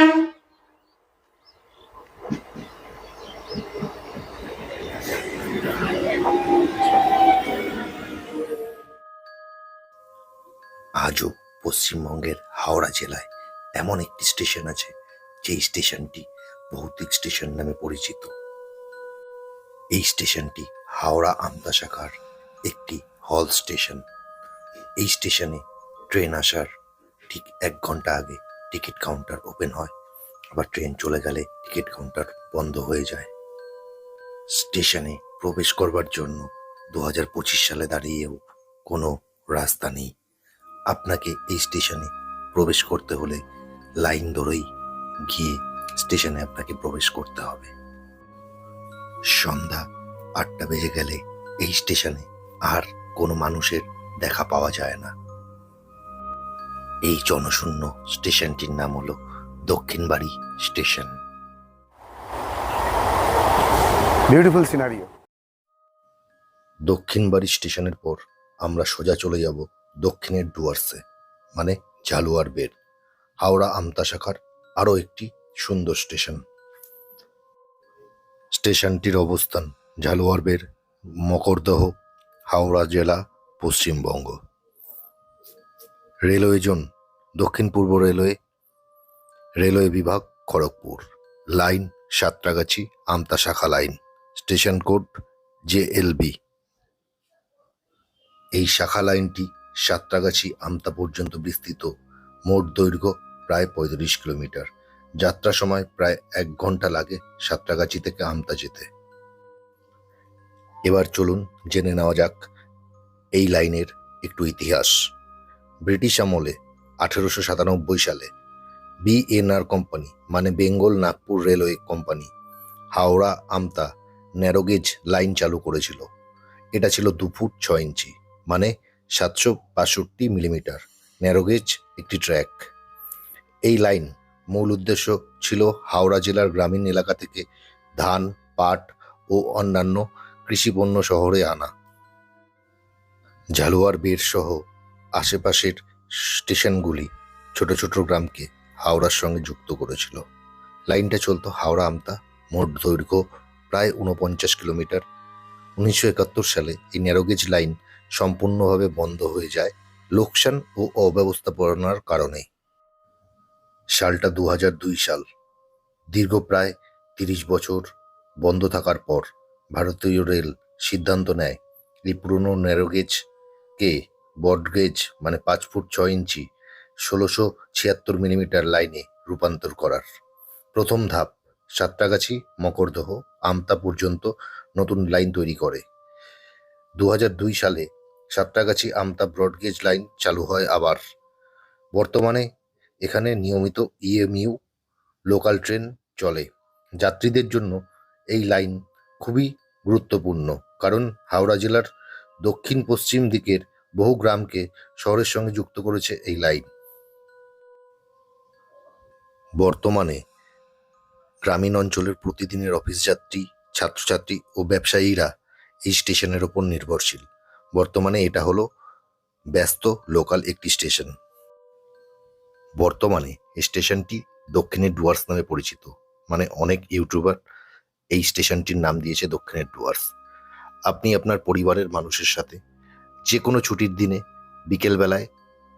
আজও পশ্চিমবঙ্গের হাওড়া জেলায় এমন একটি স্টেশন আছে, যেই স্টেশনটি ভৌতিক স্টেশন নামে পরিচিত। এই স্টেশনটি হাওড়া আমতা শাখার একটি হল স্টেশন। এই স্টেশনে ট্রেন আসার ঠিক এক ঘণ্টা আগে টিকিট কাউন্টার ওপেন হয়। আবার ট্রেন চলে গেলে টিকিট কাউন্টার বন্ধ হয়ে যায়। স্টেশনে প্রবেশ করবার জন্য দু পঁচিশ সালে দাঁড়িয়েও কোনো রাস্তা নেই। আপনাকে এই স্টেশনে প্রবেশ করতে হলে লাইন ধরেই গিয়ে স্টেশনে আপনাকে প্রবেশ করতে হবে। সন্ধ্যা আটটা বেজে গেলে এই স্টেশনে আর কোনো মানুষের দেখা পাওয়া যায় না। এই জনশূন্য স্টেশনটির নাম হলো Dakshinbari station. Beautiful scenario Dakshinbari স্টেশনের পর আমরা সোজা চলে যাব দক্ষিণের ডুয়ার্সে মানে জালুয়ার বের হাওড়া আমতা শাখার আরও একটি সুন্দর স্টেশন। স্টেশনটির অবস্থান ঝালুয়ার বের মকরদহ হাওড়া জেলা পশ্চিমবঙ্গ। রেলওয়ে জোন দক্ষিণ পূর্ব রেলওয়ে রেলওয়ে বিভাগ, খড়গপুর। লাইন সাঁতরাগাছি, আমতা শাখা লাইন। স্টেশন কোড জেএলবি এই শাখা লাইনটি সাঁতরাগাছি, আমতা পর্যন্ত বিস্তৃত। মোট দৈর্ঘ্য প্রায় পঁয়ত্রিশ কিলোমিটার। যাত্রা সময় প্রায় এক ঘণ্টা লাগে সাঁতরাগাছি থেকে আমতা যেতে। এবার চলুন জেনে নেওয়া যাক এই লাইনের একটু ইতিহাস। ব্রিটিশ আমলে আঠেরোশো সাতানব্বই সালে। বিএনআর কোম্পানি মানে Bengal Nagpur railway company Howrah, Amta narrow gauge line চালু করেছিল। এটা ছিল দু ফুট ছ ইঞ্চি মানে সাতশো বাষট্টি মিলিমিটার ন্যারোগেজ একটি ট্র্যাক এই লাইন মূল উদ্দেশ্য ছিল হাওড়া জেলার গ্রামীণ এলাকা থেকে ধান, পাট ও অন্যান্য কৃষিপণ্য শহরে আনা। ঝালুয়ার বের সহ আশেপাশের স্টেশনগুলি ছোট ছোট গ্রামকে হাওড়ার সঙ্গে যুক্ত করেছিল। লাইনটা চলত হাওড়া আমতা, মোট দৈর্ঘ্য প্রায় উনপঞ্চাশ কিলোমিটার। উনিশশো একাত্তর সালে এই ন্যারোগেজ লাইন সম্পূর্ণভাবে বন্ধ হয়ে যায় লোকসান ও অব্যবস্থাপনার কারণে। সালটা দু দুই সাল। দীর্ঘ প্রায় তিরিশ বছর বন্ধ থাকার পর ভারতীয় রেল সিদ্ধান্ত নেয় এই পুরনো ন্যারোগেজকে বডগেজ মানে পাঁচ ফুট ছ ইঞ্চি, ষোলোশো ছিয়াত্তর মিলিমিটার লাইনে রূপান্তর করার। প্রথম ধাপ, সাতটাগাছি, মকরদহ, আমতা পর্যন্ত নতুন লাইন তৈরি করে। দু দুই সালে সাতটাগাছি আমতা ব্রডগেজ লাইন চালু হয় আবার। বর্তমানে এখানে নিয়মিত ইএমইউ, লোকাল ট্রেন চলে। যাত্রীদের জন্য এই লাইন খুবই গুরুত্বপূর্ণ, কারণ হাওড়া জেলার দক্ষিণ পশ্চিম দিকের বহু গ্রামকে শহরের সঙ্গে যুক্ত করেছে এই লাইন। বর্তমানে গ্রামীণ অঞ্চলের প্রতিদিনের অফিস যাত্রী, ছাত্রছাত্রী ও ব্যবসায়ীরা এই স্টেশনের ওপর নির্ভরশীল। বর্তমানে এটা হলো ব্যস্ত লোকাল একটি স্টেশন। বর্তমানে স্টেশনটি দক্ষিণের ডুয়ার্স নামে পরিচিত। মানে অনেক ইউটিউবার এই স্টেশনটির নাম দিয়েছে দক্ষিণের ডুয়ার্স। আপনি আপনার পরিবারের মানুষের সাথে যে কোনো ছুটির দিনে, বিকেলবেলায়,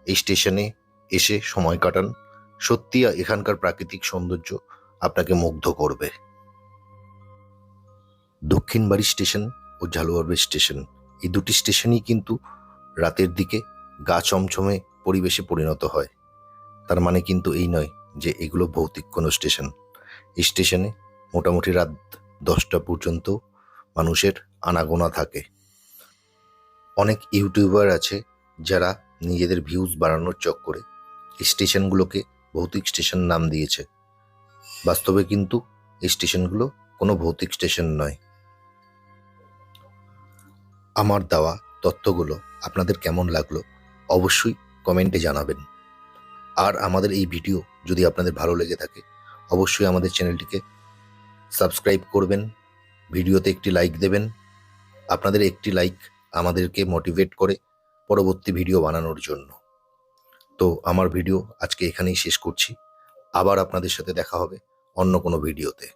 এই স্টেশনে এসে সময় কাটান। সত্যি এখানকার প্রাকৃতিক সৌন্দর্য আপনাকে মুগ্ধ করবে। দক্ষিণবাড়ি স্টেশন ও ঝালুয়ারবে স্টেশন, এই দুটি স্টেশনই কিন্তু রাতের দিকে গা চমচমে পরিবেশে পরিণত হয়। তার মানে কিন্তু এই নয় যে এগুলো ভৌতিক কোনো স্টেশন। এই স্টেশনে মোটামুটি রাত দশটা পর্যন্ত মানুষের আনাগোনা থাকে। অনেক ইউটিউবার আছে যারা নিজেদের ভিউজ বাড়ানোর চক্করে স্টেশনগুলোকে ভৌতিক স্টেশন নাম দিয়েছে। বাস্তবে কিন্তু এই স্টেশনগুলো কোনো ভৌতিক স্টেশন নয়। আমার দেওয়া তথ্যগুলো আপনাদের কেমন লাগল অবশ্যই কমেন্টে জানাবেন। আর আমাদের এই ভিডিও যদি আপনাদের ভালো লেগে থাকে, অবশ্যই আমাদের চ্যানেলটিকে সাবস্ক্রাইব করবেন, ভিডিওতে একটি লাইক দেবেন। আপনাদের একটি লাইক আমাদেরকে মোটিভেট করে পরবর্তী ভিডিও বানানোর জন্য। তো আমার ভিডিও আজকে এখানেই শেষ করছি। আবার আপনাদের সাথে দেখা হবে অন্য কোনো ভিডিওতে